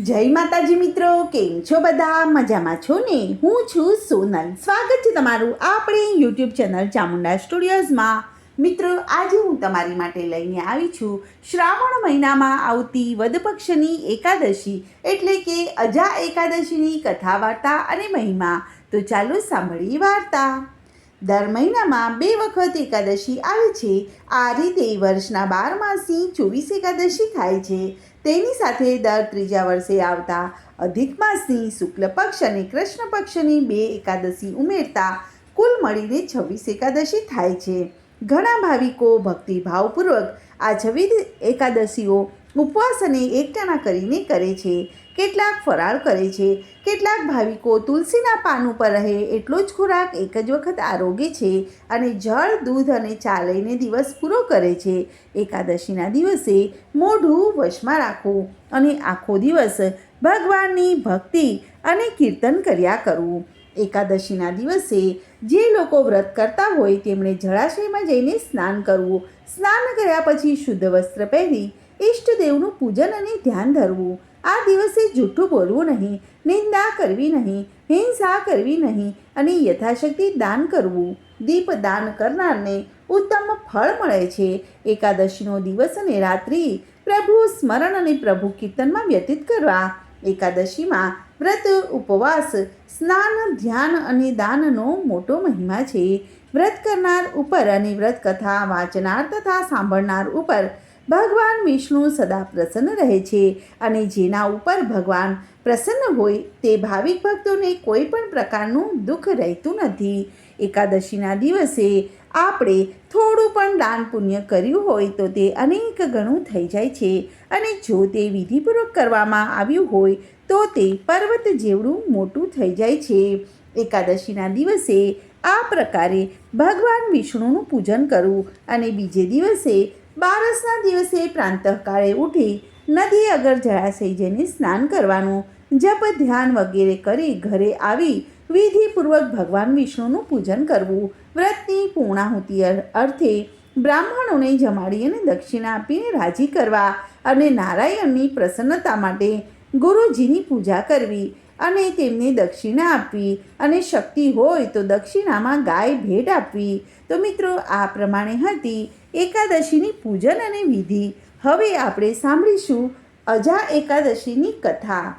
જય માતાજી મિત્રો, કેમ છો બધા? મજામાં છો ને? હું છું સોનલ. સ્વાગત છે તમારું આપણી યુટ્યુબ ચેનલ ચામુંડા સ્ટુડિયોઝમાં. મિત્રો, આજે હું તમારી માટે લઈને આવી છું શ્રાવણ મહિનામાં આવતી વદપક્ષની એકાદશી, એટલે કે અજા એકાદશીની કથા વાર્તા અને મહિમા. તો ચાલો સાંભળીએ વાર્તા. દર મહિનામાં બે વખત એકાદશી આવે છે. આ રીતે વર્ષના બાર માસની ચોવીસ એકાદશી થાય છે. તેની સાથે દર ત્રીજા વર્ષે આવતા અધિક માસની શુક્લ પક્ષ અને કૃષ્ણ પક્ષની બે એકાદશી ઉમેરતા કુલ મળીને છવ્વીસ એકાદશી થાય છે. ઘણા ભાવિકો ભક્તિભાવપૂર્વક આ છવ્વીસ એકાદશીઓ ઉપવાસ અને એકટાણા કરીને કરે છે. કેટલાક ફરાળ કરે છે. કેટલાક ભાવિકો તુલસીના પાન ઉપર રહે એટલો જ ખોરાક એક જ વખત આરોગે છે અને જળ, દૂધ અને ચા લઈને દિવસ પૂરો કરે છે. એકાદશીના દિવસે મોઢું વશમાં રાખવું અને આખો દિવસ ભગવાનની ભક્તિ અને કીર્તન કર્યા કરવું એકાદશીના દિવસે જે લોકો વ્રત કરતા હોય તેમણે જળાશયમાં જઈને સ્નાન કરવું. સ્નાન કર્યા પછી શુદ્ધ વસ્ત્ર પહેરી ઈષ્ટદેવનું પૂજન અને ધ્યાન ધરવું. આ દિવસે જૂઠું બોલવું નહીં, નિંદા કરવી નહીં, હિંસા કરવી નહીં અને યથાશક્તિ દાન કરવું. દીપ દાન કરનારને ઉત્તમ ફળ મળે છે. એકાદશીનો દિવસ અને રાત્રિ પ્રભુ સ્મરણ અને પ્રભુ કીર્તનમાં વ્યતીત કરવા. એકાદશીમાં વ્રત, ઉપવાસ, સ્નાન, ધ્યાન અને દાનનો મોટો મહિમા છે. વ્રત કરનાર ઉપર અને વ્રત કથા વાંચનાર તથા સાંભળનાર ઉપર ભગવાન વિષ્ણુ સદા પ્રસન્ન રહે છે અને જેના ઉપર ભગવાન પ્રસન્ન હોય તે ભાવિક ભક્તોને કોઈ પણ પ્રકારનું દુઃખ રહેતું નથી. એકાદશીના દિવસે આપણે થોડું પણ દાન પુણ્ય કર્યું હોય તો તે અનેક ગણું થઈ જાય છે અને જો તે વિધિપૂર્વક કરવામાં આવ્યું હોય તો તે પર્વત જેવડું મોટું થઈ જાય છે. એકાદશીના દિવસે આ પ્રકારે ભગવાન વિષ્ણુનું પૂજન કરવું અને બીજે દિવસે બારસના દિવસે પ્રાંતઃકાળે ઉઠી નદી અગર જળાશય જઈને સ્નાન કરવાનું, જપ, ધ્યાન વગેરે કરી ઘરે આવી વિધિપૂર્વક ભગવાન વિષ્ણુનું પૂજન કરવું. વ્રતની પૂર્ણાહુતિ અર્થે બ્રાહ્મણોને જમાડી અને દક્ષિણા આપીને રાજી કરવા અને નારાયણની પ્રસન્નતા માટે ગુરુજીની પૂજા કરવી અને તેમને દક્ષિણા આપવી. અને શક્તિ હોય તો દક્ષિણામાં ગાય ભેટ આપવી. તો મિત્રો, આ પ્રમાણે હતી એકાદશીની પૂજન અને વિધિ. હવે આપણે સાંભળીશું અજા એકાદશીની કથા.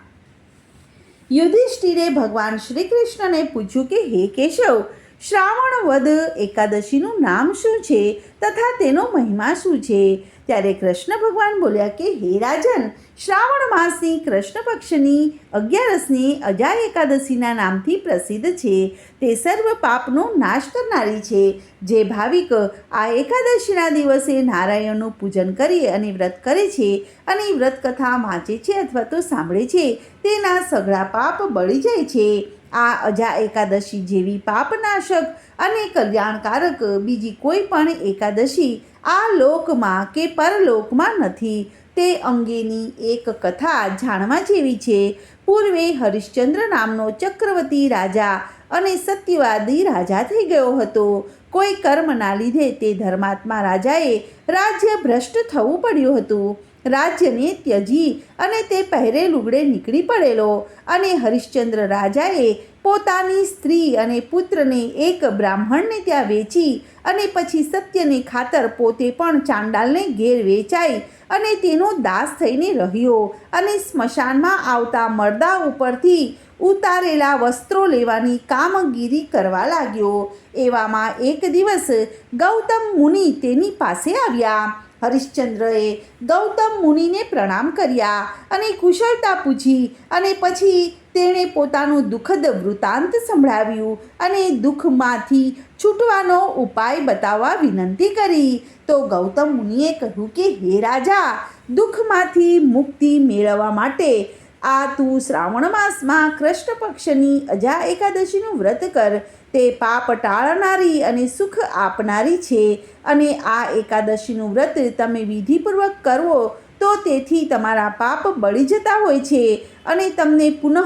યુધિષ્ઠિરે ભગવાન શ્રી કૃષ્ણને પૂછ્યું કે, હે કેશવ શ્રાવણ વદ એકાદશીનું નામ શું છે તથા તેનો મહિમા શું છે? ત્યારે કૃષ્ણ ભગવાન બોલ્યા કે, હે રાજન, શ્રાવણ માસની કૃષ્ણ પક્ષની અગિયારસની અજા એકાદશીના નામથી પ્રસિદ્ધ છે. તે સર્વ પાપનો નાશ કરનારી છે. જે ભાવિક આ એકાદશીના દિવસે નારાયણનું પૂજન કરી અને વ્રત કરે છે અને વ્રત કથા વાંચે છે અથવા તો સાંભળે છે, તેના સઘળા પાપ બળી જાય છે. આ અજા એકાદશી જેવી પાપનાશક અને કલ્યાણકારક બીજી કોઈ પણ એકાદશી આ લોકમાં કે પરલોકમાં નથી. તે અંગેની એક કથા જાણવા જેવી છે. પૂર્વે હરિશ્ચંદ્ર નામનો ચક્રવર્તી રાજા અને સત્યવાદી રાજા થઈ ગયો હતો. કોઈ કર્મના લીધે તે ધર્માત્મા રાજાએ રાજ્ય ભ્રષ્ટ થવું પડ્યું હતું. રાજ્યને ત્યજી અને તે પહેરે લુગડે નીકળી પડેલો અને હરિશ્ચંદ્ર રાજાએ પોતાની સ્ત્રી અને પુત્રને એક બ્રાહ્મણને ત્યાં વેચી અને પછી સત્યને ખાતર પોતે પણ ચાંડાલને ઘેર વેચાઈ અને તેનો દાસ થઈને રહ્યો અને સ્મશાનમાં આવતા મરદા ઉપરથી ઉતારેલા વસ્ત્રો લેવાની કામગીરી કરવા લાગ્યો. એવામાં એક દિવસ ગૌતમ મુનિ તેની પાસે આવ્યા. હરિશ્ચંદ્રએ ગૌતમ મુનિને પ્રણામ કર્યા અને કુશળતા પૂછી અને પછી તેણે પોતાનું દુઃખદ વૃત્તાંત સંભળાવ્યું અને દુઃખમાંથી છૂટવાનો ઉપાય બતાવવા વિનંતી કરી. તો ગૌતમ મુનિએ કહ્યું કે, હે રાજા, દુઃખમાંથી મુક્તિ મેળવવા માટે આ તું શ્રાવણ માસમાં કૃષ્ણ પક્ષની અજા એકાદશીનું વ્રત કર. તે પાપ ટાળનારી અને સુખ આપનારી છે અને આ એકાદશીનું વ્રત તમે વિધિપૂર્વક કરવો તો તેથી તમારા પાપ બળી જતા હોય છે અને તમને પુનઃ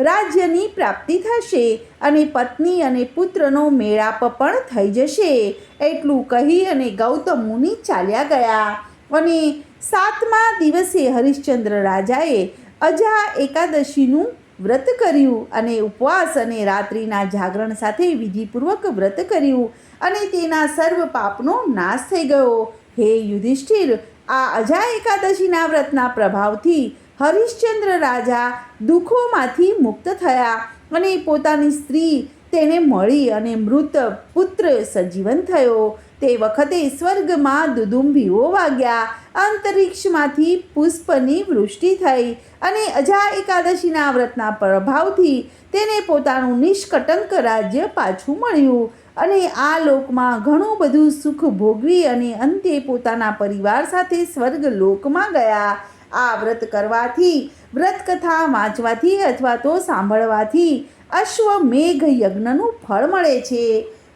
રાજ્યની પ્રાપ્તિ થશે અને પત્ની અને પુત્રનો મેળાપ પણ થઈ જશે. એટલું કહી અને ગૌતમ મુનિ ચાલ્યા ગયા અને સાતમા દિવસે હરિશ્ચંદ્ર રાજાએ અજા એકાદશીનું વ્રત કર્યું અને ઉપવાસ અને રાત્રિના જાગરણ સાથે વિધિપૂર્વક વ્રત કર્યું અને તેના સર્વ પાપનો નાશ થઈ ગયો. હે યુધિષ્ઠિર, આ અજા એકાદશીના વ્રતના પ્રભાવથી હરિશ્ચંદ્ર રાજા દુઃખોમાંથી મુક્ત થયા અને પોતાની સ્ત્રી તેને મળી અને મૃત પુત્ર સજીવન થયો. તે વખતે સ્વર્ગમાં દુદુંભીઓ વાગ્યા. અંતરિક્ષમાંથી પુષ્પની વૃષ્ટિ થઈ અને અજા એકાદશીના વ્રતના પ્રભાવથી તેને પોતાનું નિષ્કટંક રાજ્ય પાછું મળ્યું અને આ લોકમાં ઘણું બધું સુખ ભોગવી અને અંતે પોતાના પરિવાર સાથે સ્વર્ગ લોકમાં ગયા. આ વ્રત કરવાથી વ્રત કથા વાંચવાથી અથવા તો સાંભળવાથી અશ્વમેઘ યજ્ઞનું ફળ મળે છે.